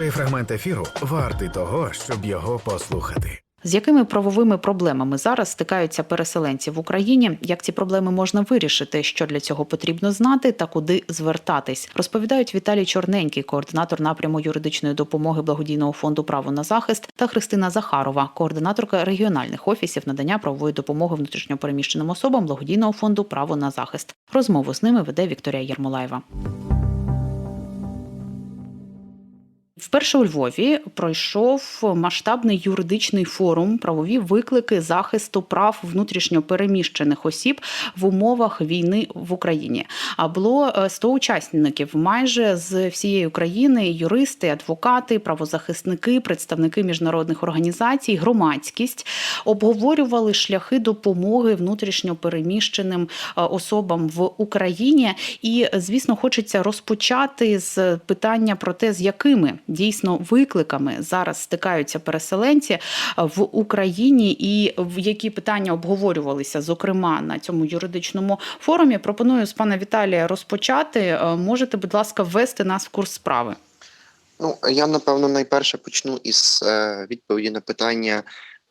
Цей фрагмент ефіру вартий того, щоб його послухати. З якими правовими проблемами зараз стикаються переселенці в Україні? Як ці проблеми можна вирішити? Що для цього потрібно знати та куди звертатись? Розповідають Віталій Чорненький, координатор напряму юридичної допомоги благодійного фонду Право на захист та Христина Захарова, координаторка регіональних офісів надання правової допомоги внутрішньопереміщеним особам благодійного фонду Право на захист. Розмову з ними веде Вікторія Єрмолаєва. Вперше у Львові пройшов масштабний юридичний форум правові виклики захисту прав внутрішньопереміщених осіб в умовах війни в Україні. А було е, 100 учасників майже з всієї України: юристи, адвокати, правозахисники, представники міжнародних організацій, громадськість обговорювали шляхи допомоги внутрішньопереміщеним е, особам в Україні. І, звісно, хочеться розпочати з питання про те, з якими дійсно викликами зараз стикаються переселенці в Україні, і в які питання обговорювалися, зокрема на цьому юридичному форумі. Пропоную з пана Віталія розпочати. Можете, будь ласка, ввести нас в курс справи. Ну, я напевно найперше почну із е, відповіді на питання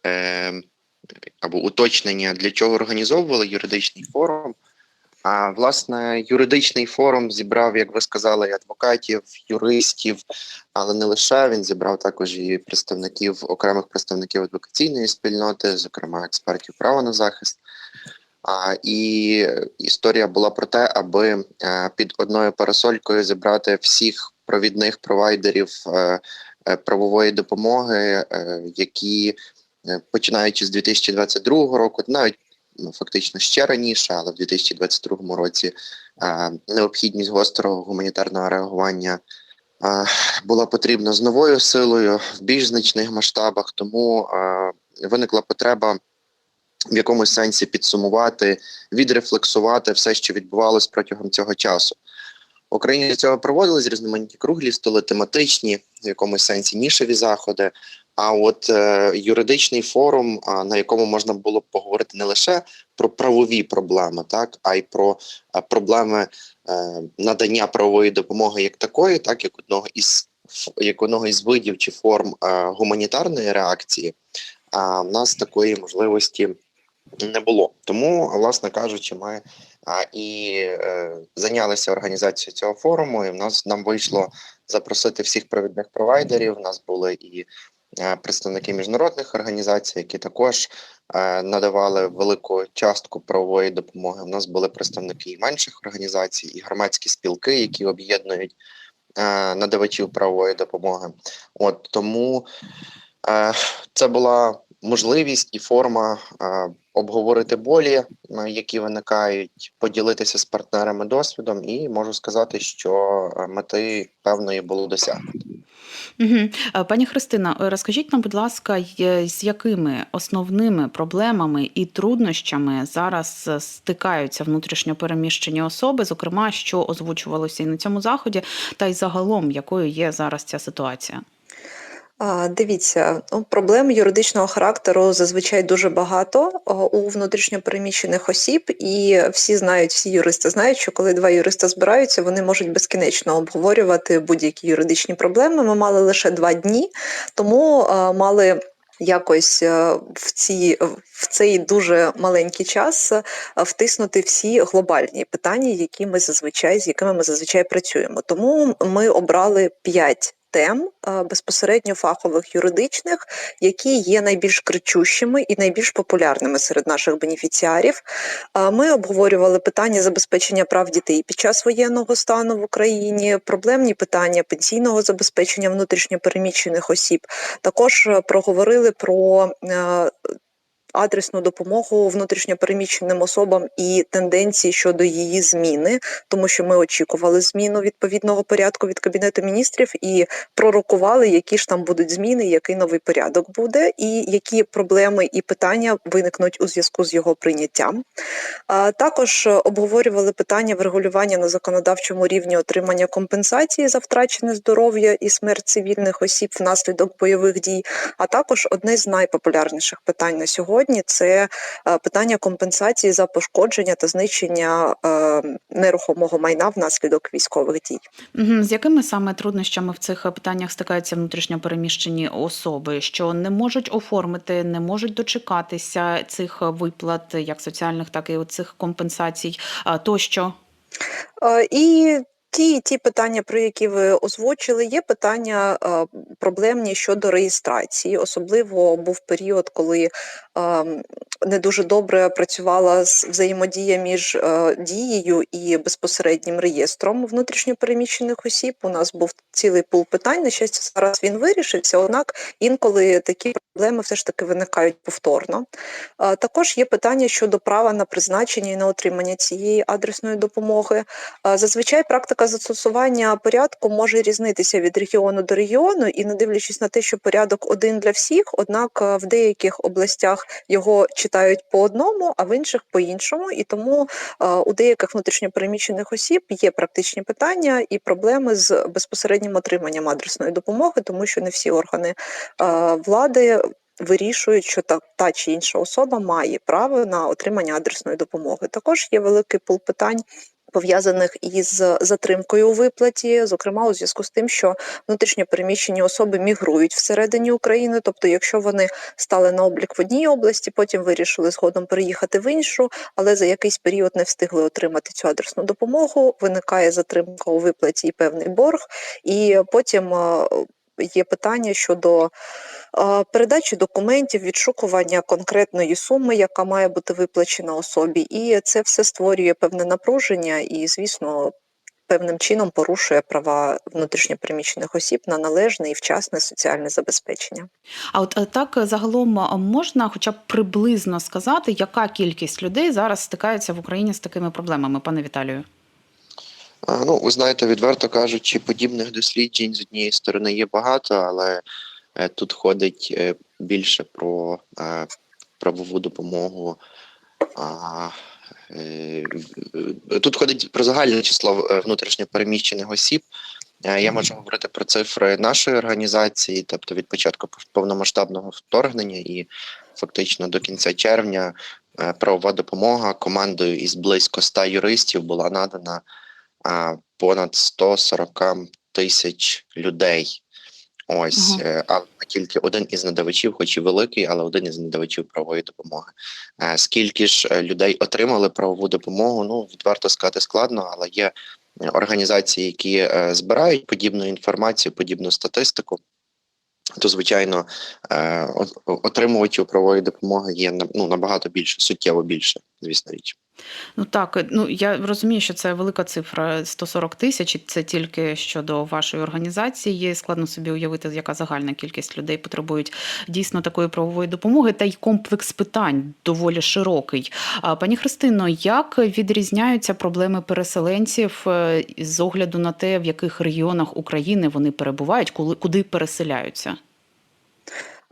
е, або уточнення, для чого організовували юридичний форум. А власне, юридичний форум зібрав, як ви сказали, адвокатів, юристів, але не лише він зібрав також і представників окремих представників адвокаційної спільноти, зокрема експертів права на захист. А, і історія була про те, аби е, під одною парасолькою зібрати всіх провідних провайдерів е, е, правової допомоги, які починаючи з 2022 року, навіть ну, фактично ще раніше, але в 2022 році необхідність гострого гуманітарного реагування була потрібна з новою силою в більш значних масштабах. Тому виникла потреба в якомусь сенсі підсумувати, відрефлексувати все, що відбувалось протягом цього часу. В Україні для цього проводились різноманітні круглі столи, тематичні, в якомусь сенсі нішеві заходи. А от е, юридичний форум, а, на якому можна було б поговорити не лише про правові проблеми, так а й про е, проблеми е, надання правової допомоги як такої, так як одного із як одного із видів чи форм е, гуманітарної реакції. А в нас такої можливості не було. Тому, власне кажучи, ми а, і е, зайнялися організацією цього форуму. І в нас нам вийшло запросити всіх провідних провайдерів. У нас були і представники міжнародних організацій, які також надавали велику частку правової допомоги. У нас були представники і менших організацій, і громадські спілки, які об'єднують надавачів правової допомоги. От тому це була можливість і форма обговорити болі, які виникають, поділитися з партнерами досвідом, і можу сказати, що мети певної було досягнуто. Угу. Пані Христина, е, розкажіть нам, будь ласка, з якими основними проблемами і труднощами зараз стикаються стикаються внутрішньопереміщені особи, зокрема, що озвучувалося і на цьому заході, та й загалом, якою є зараз ця ситуація? Дивіться, ну, проблем юридичного характеру зазвичай дуже багато у внутрішньопереміщених осіб, і всі знають, всі юристи знають, що коли два юриста збираються, вони можуть безкінечно обговорювати будь-які юридичні проблеми. Ми мали лише два дні, тому мали. Якось е, в ці в цей дуже маленький час е, втиснути всі глобальні питання, які ми зазвичай з якими ми зазвичай працюємо. Тому ми обрали п'ять тем е, безпосередньо фахових юридичних, які є найбільш кричущими і найбільш популярними серед наших бенефіціарів. Е, Ми обговорювали питання забезпечення прав дітей під час воєнного стану в Україні, проблемні питання пенсійного забезпечення внутрішньопереміщених осіб. Також е, проговорили про адресну допомогу внутрішньопереміщеним особам і тенденції щодо її зміни, тому що ми очікували зміну відповідного порядку від кабінету міністрів і пророкували, які ж там будуть зміни, який новий порядок буде, і які проблеми і питання виникнуть у зв'язку з його прийняттям. А також обговорювали питання врегулювання на законодавчому рівні отримання компенсації за втрачене здоров'я і смерть цивільних осіб внаслідок бойових дій, а також одне з найпопулярніших питань на сьогодні сьогодні, це е, питання компенсації за пошкодження та знищення е, нерухомого майна внаслідок військових дій. З якими саме труднощами в цих е, питаннях стикаються внутрішньо переміщені особи, що не можуть оформити, не можуть дочекатися цих е, виплат, як соціальних, так і цих компенсацій а, тощо? Е, І ті, ті питання, про які ви озвучили, є питання е, проблемні щодо реєстрації. Особливо був період, коли е, не дуже добре працювала взаємодія між е, дією і безпосереднім реєстром внутрішньопереміщених осіб. У нас був цілий пул питань. На щастя, зараз він вирішився. Однак інколи такі проблеми все ж таки виникають повторно. Е, Також є питання щодо права на призначення і на отримання цієї адресної допомоги. Е, Зазвичай практика застосування порядку може різнитися від регіону до регіону, і не дивлячись на те, що порядок один для всіх, однак в деяких областях його читають по одному, а в інших по іншому. І тому е, у деяких внутрішньопереміщених осіб є практичні питання і проблеми з безпосереднім отриманням адресної допомоги, тому що не всі органи е, влади. Вирішують, що та, та чи інша особа має право на отримання адресної допомоги. Також є великий пул питань, пов'язаних із затримкою у виплаті, зокрема у зв'язку з тим, що внутрішньо переміщені особи мігрують всередині України. Тобто, якщо вони стали на облік в одній області, потім вирішили згодом переїхати в іншу, але за якийсь період не встигли отримати цю адресну допомогу, виникає затримка у виплаті і певний борг, і потім. Е, Є питання щодо е, передачі документів, відшукування конкретної суми, яка має бути виплачена особі, і це все створює певне напруження, і, звісно, певним чином порушує права внутрішньопереміщених осіб на належне і вчасне соціальне забезпечення. А от е, так е, загалом можна, хоча б приблизно сказати, яка кількість людей зараз стикається в Україні з такими проблемами, пане Віталію? Ну, ви знаєте, відверто кажучи, подібних досліджень з однієї сторони є багато, але е, тут ходить е, більше про е, правову допомогу. Тут ходить про загальне число внутрішньопереміщених осіб. Я можу говорити про цифри нашої організації, тобто від початку повномасштабного вторгнення і фактично до кінця червня правова допомога командою із близько 100 юристів була надана понад 140 тисяч людей. Ось, Ага. е, але тільки один із надавачів, хоч і великий, але один із надавачів правової допомоги. Е, Скільки ж е, людей отримали правову допомогу? Ну відверто сказати складно, але є е, організації, які збирають подібну інформацію, подібну статистику. То, звичайно, отримувачів правової допомоги є на- ну, набагато більше, суттєво більше, звісно річ. Ну так, е, ну я розумію, що це велика цифра 140 тисяч. і Це тільки щодо вашої організації. Складно собі уявити, яка загальна кількість людей потребують дійсно такої правової допомоги, та й комплекс питань доволі широкий. Пані Христино, як відрізняються проблеми переселенців е, з огляду на те, в яких регіонах України вони перебувають, куди переселяються?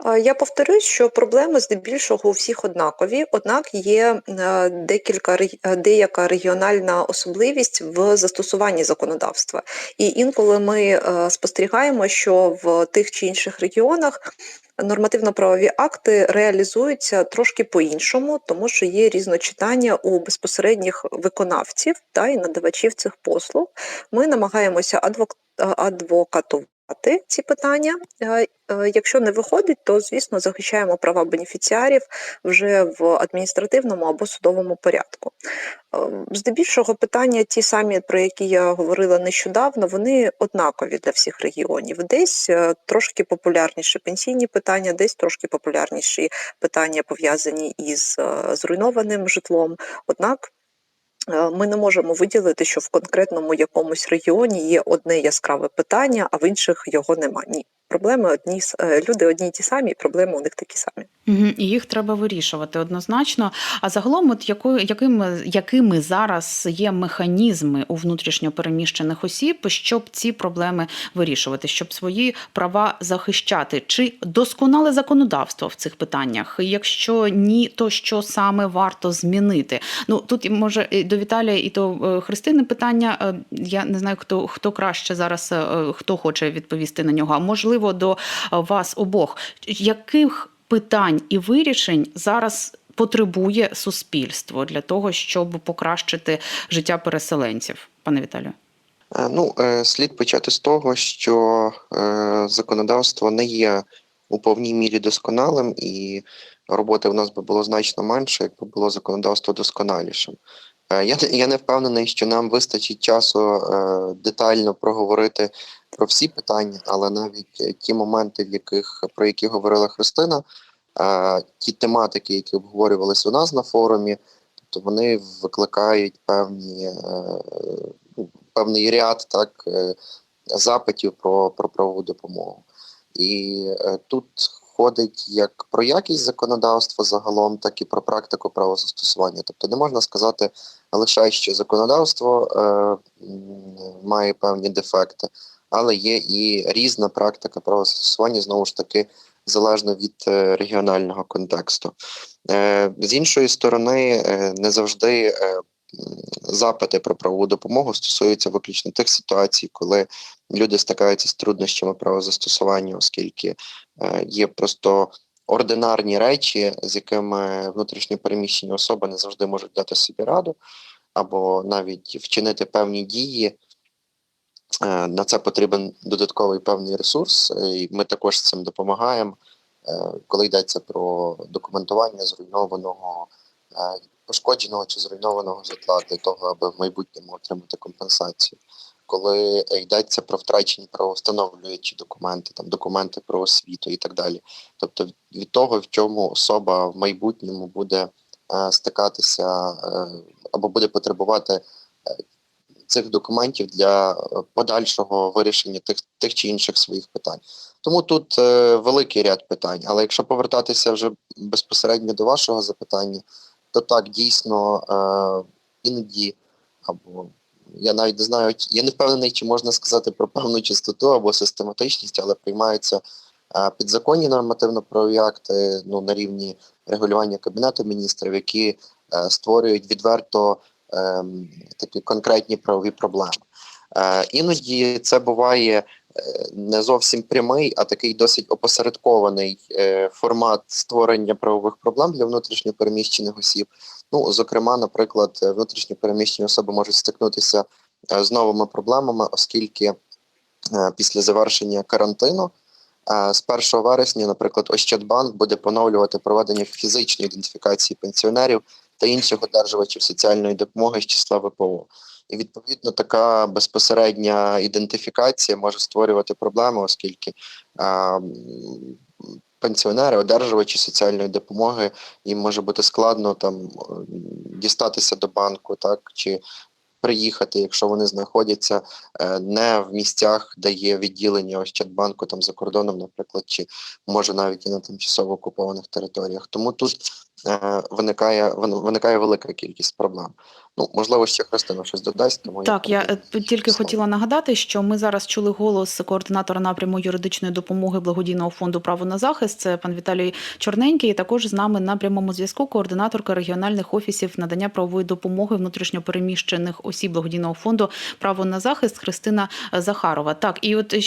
Я повторюсь, що проблеми здебільшого у всіх однакові, однак є е, декілька е, деяка регіональна особливість в застосуванні законодавства. І інколи ми е, спостерігаємо, що в тих чи інших регіонах нормативно-правові акти реалізуються трошки по-іншому, тому що є різночитання у безпосередніх виконавців та і надавачів цих послуг. Ми намагаємося адвокатувати ці питання. Е, е, Якщо не виходить, то звісно захищаємо права бенефіціарів вже в адміністративному або судовому порядку. Е, Здебільшого питання, ті самі, про які я говорила нещодавно, вони однакові для всіх регіонів. Десь трошки популярніші пенсійні питання, десь трошки популярніші питання пов'язані із зруйнованим житлом. Однак ми не можемо виділити, що в конкретному якомусь регіоні є одне яскраве питання, а в інших його нема. Ні. Проблеми одні е, люди одні й ті самі, проблеми у них такі самі. Мгм, І їх треба вирішувати однозначно. А загалом, от якою, якими, якими зараз є механізми у внутрішньопереміщених осіб, щоб ці проблеми вирішувати, щоб свої права захищати? Чи досконале законодавство в цих питаннях? Якщо ні, то що саме варто змінити? Ну тут може і до Віталія і до е, Христини питання. е, Я не знаю, хто хто краще зараз хто хоче відповісти на нього. А можливо, до е, вас обох. Яких питань і вирішень зараз потребує суспільство для того, щоб покращити життя переселенців, пане Віталію? Е, Ну, е, слід почати з того, що законодавство не є у повній мірі досконалим, і роботи в нас би було значно менше, якби було законодавство досконалішим. Е, Я, я не впевнений, що нам вистачить часу е, детально проговорити про всі питання, але навіть е, ті моменти, в яких про які говорила Христина, ті тематики, які обговорювалися у нас на форумі, тобто вони викликають певні ну, певний ряд так запитів про, про правову допомогу. І тут ходить як про якість законодавства загалом, так і про практику правозастосування. Тобто не можна сказати лише, що законодавство е, має певні дефекти, але є і різна практика правозастосування, знову ж таки, залежно від е, регіонального контексту. Е, з іншої сторони, е, не завжди е, запити про правову допомогу стосуються виключно тих ситуацій, коли люди стикаються з труднощами правозастосування, оскільки е, є просто ординарні речі, з якими внутрішньо переміщені особи не завжди можуть дати собі раду, або навіть вчинити певні дії. Е, На це потрібен додатковий певний ресурс, е, і ми також цим допомагаємо, коли йдеться про документування зруйнованого, пошкодженого чи зруйнованого житла для того, аби в майбутньому отримати компенсацію. Коли йдеться про втрачені правовстановлюючі документи, там документи про освіту і так далі. Тобто від- від того, в чому особа в майбутньому буде е, стикатися е, або буде потребувати е, цих документів для е, подальшого вирішення тих, тих чи інших своїх питань. Тому тут е, великий ряд питань. Але якщо повертатися вже безпосередньо до вашого запитання, то так дійсно е, іноді або я навіть не знаю, я не впевнений, чи можна сказати про певну частоту або систематичність, але приймаються е, підзаконні нормативно-правові акти ну, на рівні регулювання Кабінету міністрів, які е, створюють відверто ем, такі конкретні правові проблеми. Е, іноді це буває е, не зовсім прямий, а такий досить опосередкований е, формат створення правових проблем для внутрішньопереміщених осіб. Ну, зокрема, наприклад, е, внутрішньопереміщені особи можуть стикнутися е, з новими проблемами, оскільки після завершення карантину з 1 вересня, наприклад, Ощадбанк буде поновлювати проведення фізичної ідентифікації пенсіонерів та інших одержувачів соціальної допомоги з числа ВПО. І відповідно така безпосередня ідентифікація може створювати проблеми, оскільки е, пенсіонери, одержувачі соціальної допомоги, їм може бути складно там е, дістатися до банку, так чи приїхати, якщо вони знаходяться е, не в місцях, де є відділення Ощадбанку там за кордоном, наприклад, чи може навіть і на тимчасово окупованих територіях. Тому тут е, виникає виникає велика кількість проблем. Ну можливо, ще Христина щось додасть. Тому Так, я передаю е, тільки слово. хотіла нагадати, що ми зараз чули голос координатора напряму юридичної допомоги благодійного фонду право на захист. Це пан Віталій Чорненький. І також з нами на прямому зв'язку координаторка регіональних офісів надання правової допомоги внутрішньопереміщених осіб благодійного фонду право на захист Христина е, Захарова. Так, і от е,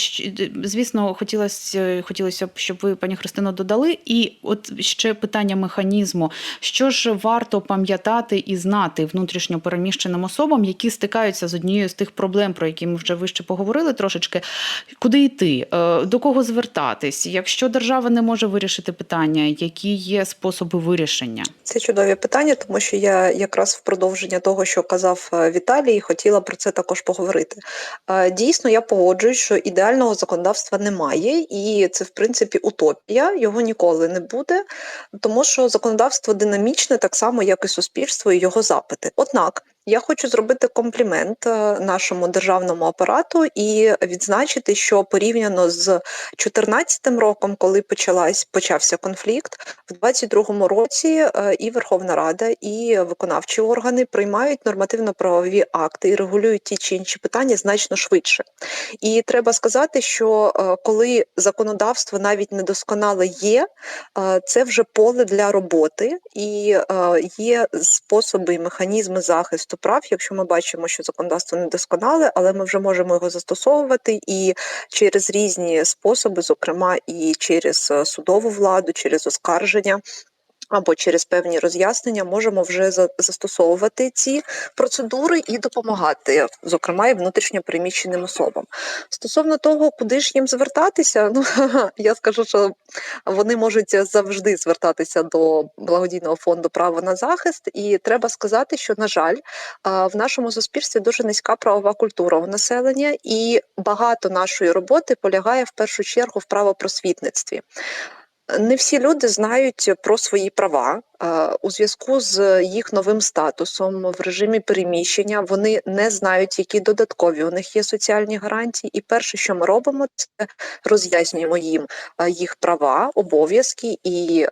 звісно, хотілося хотілося б, щоб ви, пані Христино, додали. І от ще питання механізму. Що ж варто пам'ятати і знати внутрішньопереміщеним особам, які стикаються з однією з тих проблем, про які ми вже вище поговорили трошечки. Куди йти, Е, до кого звертатись? Якщо держава не може вирішити питання, які є способи вирішення? Це чудові питання, тому що я якраз в продовження того, що казав е, Віталій, хотіла про це також поговорити. Е, Дійсно, я погоджуюсь, що ідеального законодавства немає, і це в принципі утопія. Його ніколи не буде, тому що законодавство динамічне, так само як і суспільство і його запити. Однак. knock. Я хочу зробити комплімент е, нашому державному апарату і відзначити, що порівняно з 2014 роком, коли почалась почався конфлікт, в 2022 році е, і Верховна Рада, і виконавчі органи приймають нормативно-правові акти і регулюють ті чи інші питання значно швидше. І треба сказати, що е, коли законодавство навіть недосконале є, це вже поле для роботи, і є способи і механізми захисту захисту прав, якщо ми бачимо, що законодавство недосконале, але ми вже можемо його застосовувати і через різні способи, зокрема і через е, судову владу, через оскарження. Або через певні роз'яснення можемо вже за- застосовувати ці процедури і допомагати, зокрема і внутрішньо переміщеним особам. Стосовно того, куди ж їм звертатися, ну я скажу, що вони можуть завжди звертатися до благодійного фонду право на захист, і треба сказати, що на жаль, в нашому суспільстві дуже низька правова культура у населення, і багато нашої роботи полягає в першу чергу в правопросвітництві. Не всі люди знають про свої права у зв'язку з їх новим статусом в режимі переміщення. Вони не знають, які додаткові у них є соціальні гарантії. І перше, що ми робимо, це роз'яснюємо їм їх права, обов'язки і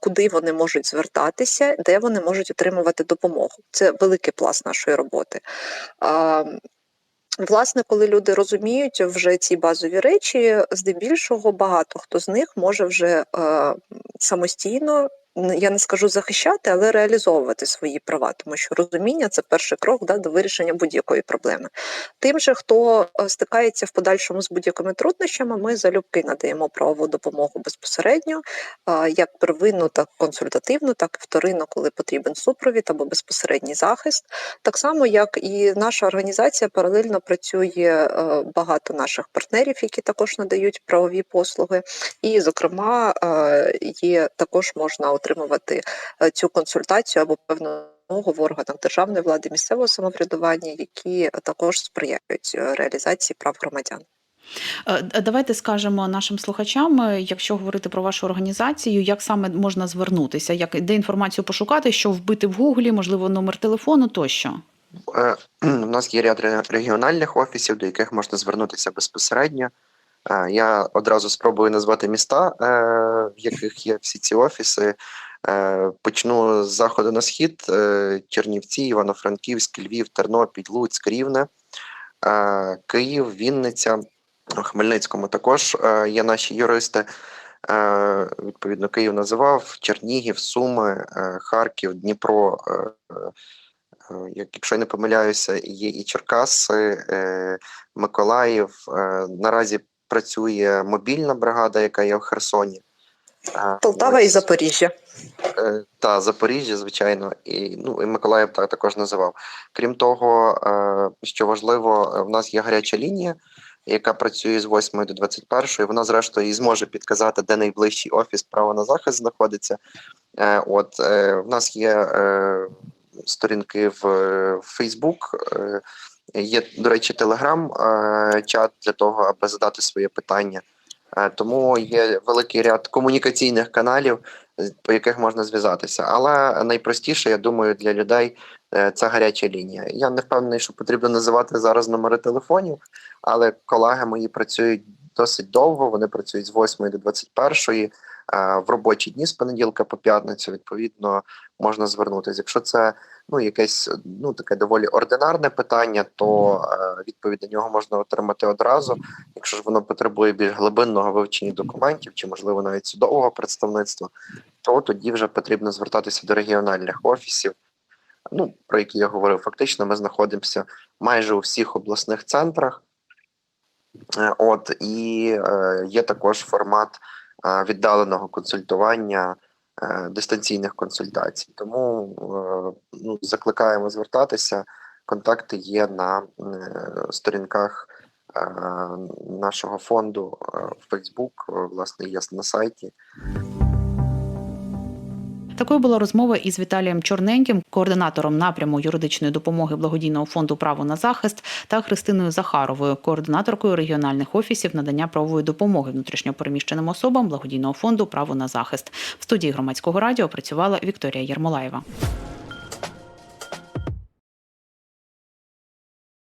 куди вони можуть звертатися, де вони можуть отримувати допомогу. Це великий пласт нашої роботи. Власне, коли люди розуміють вже ці базові речі, здебільшого багато хто з них може вже е, самостійно. Я не скажу захищати, але реалізовувати свої права, тому що розуміння це перший крок да, до вирішення будь-якої проблеми. Тим же, хто е, стикається в подальшому з будь-якими труднощами, ми залюбки надаємо правову допомогу безпосередньо, як первинну, так консультативну, так і вторинну, коли потрібен супровід або безпосередній захист. Так само, як і наша організація паралельно працює е, багато наших партнерів, які також надають правові послуги. І, зокрема, е, є також можна отримувати е, цю консультацію або певну допомогу в органах державної влади, місцевого самоврядування, які також сприяють е, реалізації прав громадян. Е, Давайте скажемо нашим слухачам, е, якщо говорити про вашу організацію, як саме можна звернутися, як де інформацію пошукати, що вбити в гуглі, можливо, номер телефону тощо. Е, У нас є ряд регіональних офісів, до яких можна звернутися безпосередньо. Я одразу спробую назвати міста, е, в яких є всі ці офіси. Е, Почну з заходу на схід: Е, Чернівці, Івано-Франківськ, Львів, Тернопіль, Луцьк, Рівне, Київ, Вінниця, у Хмельницькому також є наші юристи. Відповідно, Київ називав Чернігів, Суми, Харків, Дніпро. як- Якщо я не помиляюся, є і Черкаси, Миколаїв. Наразі працює мобільна бригада, яка є в Херсоні. Полтава і Запоріжжя. е, Та Запоріжжя, звичайно, і ну і Миколаїв так також називав. Крім того, е, що важливо, е, в нас є гаряча лінія, яка працює з 8 до 21. Вона, зрештою, і зможе підказати, де найближчий офіс права на захист знаходиться. От в нас є сторінки в Facebook. Е, Є, до речі, телеграм-чат для того, аби задати своє питання. Е, Тому є великий ряд комунікаційних каналів, з- по яких можна зв'язатися. Але найпростіше, я думаю, для людей е, це гаряча лінія. Я не впевнений, що потрібно називати зараз номери телефонів, але колеги мої працюють досить довго. Вони працюють з 8 до 21 е, в робочі дні з понеділка по п'ятницю. Відповідно, можна звернутися. Якщо це ну якесь ну таке доволі ординарне питання, то відповідь на нього можна отримати одразу. Якщо ж воно потребує більш глибинного вивчення документів чи, можливо, навіть судового представництва, то тоді вже потрібно звертатися до регіональних офісів. Ну, про які я говорив, фактично ми знаходимося майже у всіх обласних центрах. Е, От і е, є також формат е, віддаленого консультування, е, дистанційних консультацій. Тому е, ну, закликаємо звертатися. Контакти є на е, сторінках е, нашого фонду е, в е, власне, є на сайті. Такою була розмова із Віталієм Чорненьким, координатором напряму юридичної допомоги благодійного фонду право на захист, та Христиною Захаровою, координаторкою регіональних офісів надання правової допомоги внутрішньопереміщеним особам благодійного фонду право на захист. В студії громадського радіо працювала Вікторія Єрмолаєва.